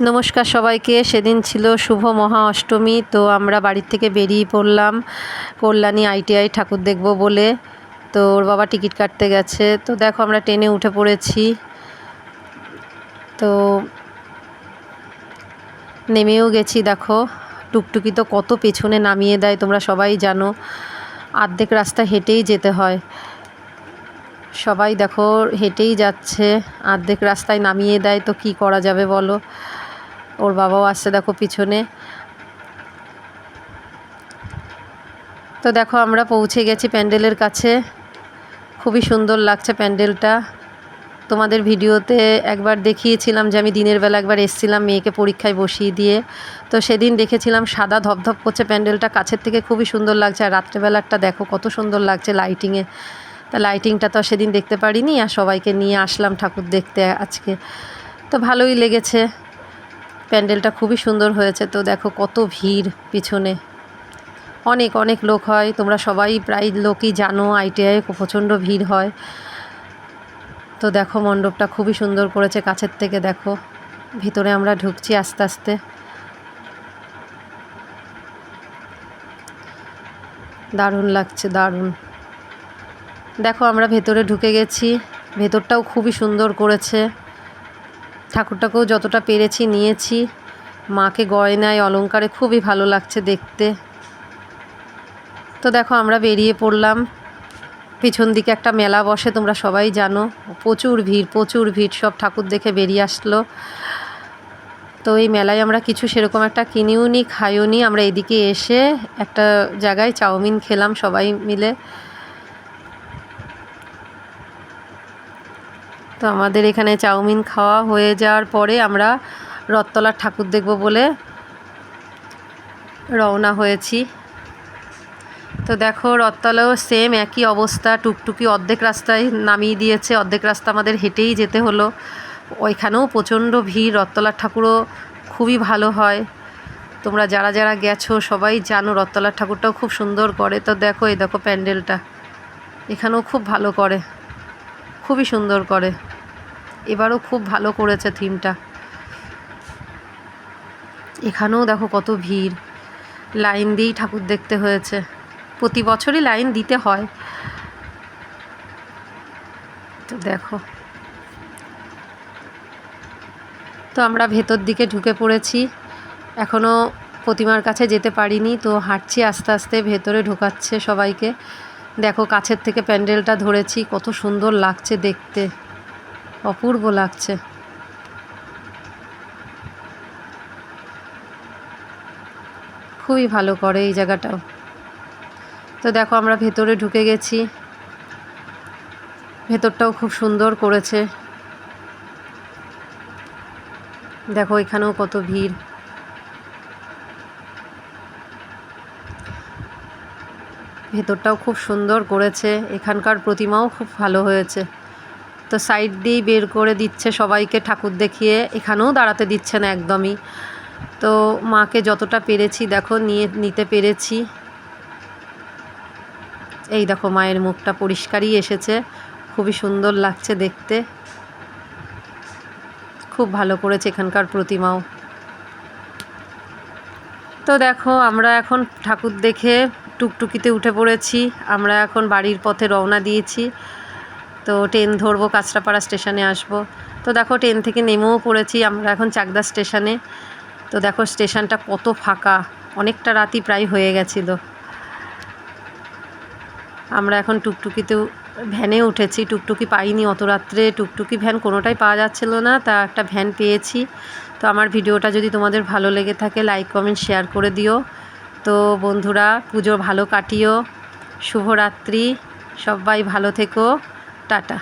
নমস্কার সবাইকে, সেদিন ছিল শুভ মহা অষ্টমী, তো আমরা বাড়ির থেকে বেরিয়ে পড়লাম, কল্যাণী আইটিআই ঠাকুর দেখব বলে। তো ওর বাবা টিকিট কাটতে গেছে। তো দেখো আমরা ট্রেনে উঠে পড়েছি। তো নেমেও গেছি, দেখো। টুকটুকি তো কত পেছনে নামিয়ে দেয়, তোমরা সবাই জানো। আর্ধেক রাস্তা হেঁটেই যেতে হয়। সবাই দেখো হেঁটেই যাচ্ছে আর্ধেক রাস্তায় নামিয়ে দেয়, তো কি করা যাবে বলো? ওর বাবাও আসছে দেখো পিছনে। তো দেখো আমরা পৌঁছে গেছি প্যান্ডেলের কাছে। খুবই সুন্দর লাগছে প্যান্ডেলটা। তোমাদের ভিডিওতে একবার দেখিয়েছিলাম যে আমি দিনের বেলা একবার এসছিলাম মেয়েকে পরীক্ষায় বসিয়ে দিয়ে। তো সেদিন দেখেছিলাম সাদা ধপধপ করছে প্যান্ডেলটা, কাছের থেকে খুবই সুন্দর লাগছে। আর রাত্রেবেলারটা দেখো কত সুন্দর লাগছে লাইটিংয়ে তা লাইটিংটা তো সেদিন দেখতে পারিনি, আর সবাইকে নিয়ে আসলাম ঠাকুর দেখতে আজকে। তো ভালোই লেগেছে। প্যান্ডেলটা খুবই সুন্দর হয়েছে। তো দেখো কত ভিড় পিছনে। অনেক অনেক লোক হয়। তোমরা সবাই প্রায় লোকই জানো, আইটিআই প্রচণ্ড ভিড় হয়। তো দেখো মণ্ডপটা খুবই সুন্দর করেছে কাছের থেকে, দেখো। ভিতরে আমরা ঢুকছি আস্তে আস্তে। দারুণ লাগছে, দারুণ। দেখো আমরা ভেতরে ঢুকে গেছি। ভেতরটাও খুবই সুন্দর করেছে। ঠাকুরটাকেও যতটা পেরেছি নিয়েছি। মাকে গয়নায়, অলঙ্কারে খুবই ভালো লাগছে দেখতে। তো দেখো, আমরা বেরিয়ে পড়লাম। পিছন দিকে একটা মেলা বসে, তোমরা সবাই জানো। প্রচুর ভিড় প্রচুর ভিড়, সব ঠাকুর দেখে বেরিয়ে আসলো। তো এই মেলায় আমরা কিছু সেরকম একটা কিনিও নি খাইও নি আমরা এদিকে এসে একটা জায়গায় চাউমিন খেলাম সবাই মিলে। তো আমাদের এখানে চাউমিন খাওয়া হয়ে যাওয়ার পরে আমরা রথতলার ঠাকুর দেখব বলে রওনা হয়েছি। তো দেখো রথতলাও সেম একই অবস্থা, টুকটুকি অর্ধেক রাস্তায় নামিয়ে দিয়েছে, অর্ধেক রাস্তা আমাদের হেঁটেই যেতে হলো। ওইখানেও প্রচণ্ড ভিড় রথতলার ঠাকুরও খুবই ভালো হয়। তোমরা যারা যারা গেছো, সবাই জানো রথতলার ঠাকুরটাও খুব সুন্দর করে। তো দেখো, এই দেখো প্যান্ডেলটা, এখানেও খুব ভালো করে। খুবই সুন্দর করে। এবারও খুব ভালো করেছে থিমটা। এখানেও দেখো কত ভিড়। লাইন দিয়েই ঠাকুর দেখতে হয়েছে। প্রতি বছরই লাইন দিতে হয়। তো দেখো। তো আমরা ভেতর দিকে ঢুকে পড়েছি। এখনও প্রতিমার কাছে যেতে পারিনি, তো হাঁটছি আস্তে আস্তে ভেতরে ঢোকাচ্ছে সবাইকে। দেখো, কাছের থেকে প্যান্ডেলটা ধরেছি, কত সুন্দর লাগছে দেখতে। অপূর্ব লাগছে। খুবই ভালো করে এই জায়গাটাও। তো দেখো, আমরা ভেতরে ঢুকে গেছি। ভেতরটাও খুব সুন্দর করেছে। দেখো, এখানেও কত ভিড়। ভেতরটাও খুব সুন্দর করেছে, এখানকার প্রতিমাও খুব ভালো হয়েছে। তো সাইড দিয়েই বের করে দিচ্ছে সবাইকে, ঠাকুর দেখিয়ে, এখানেও দাঁড়াতে দিচ্ছে না একদমই। তো মাকে যতটা পেরেছি, দেখো, নিয়ে, নিতে পেরেছি। এই দেখো, মায়ের মুখটা পরিষ্কারই এসেছে, খুবই সুন্দর লাগছে দেখতে। খুব ভালো করেছে এখানকার প্রতিমাও। তো দেখো, আমরা এখন ঠাকুর দেখে টুকটুকিতে উঠে পড়েছি। আমরা এখন বাড়ির পথে রওনা দিয়েছি। তো ট্রেন ধরবো, কাঁচরাপাড়া স্টেশনে আসব। তো দেখো, ট্রেন থেকে নেমেও পড়েছি আমরা এখন চাকদা স্টেশনে। তো দেখো, স্টেশনটা কত ফাঁকা। অনেকটা রাতই প্রায় হয়ে গেছিল। আমরা এখন টুকটুকিতে ভ্যানে উঠেছি। টুকটুকি পাইনি অত রাত্রে। টুকটুকি ভ্যান কোনোটাই পাওয়া যাচ্ছিল না, তা একটা ভ্যান পেয়েছি। তো আমার ভিডিওটা যদি তোমাদের ভালো লেগে থাকে, লাইক, কমেন্ট, শেয়ার করে দিও। তো বন্ধুরা পুজো ভালো কাটিও। শুভরাত্রি। সবাই ভালো থেকো। টাটা।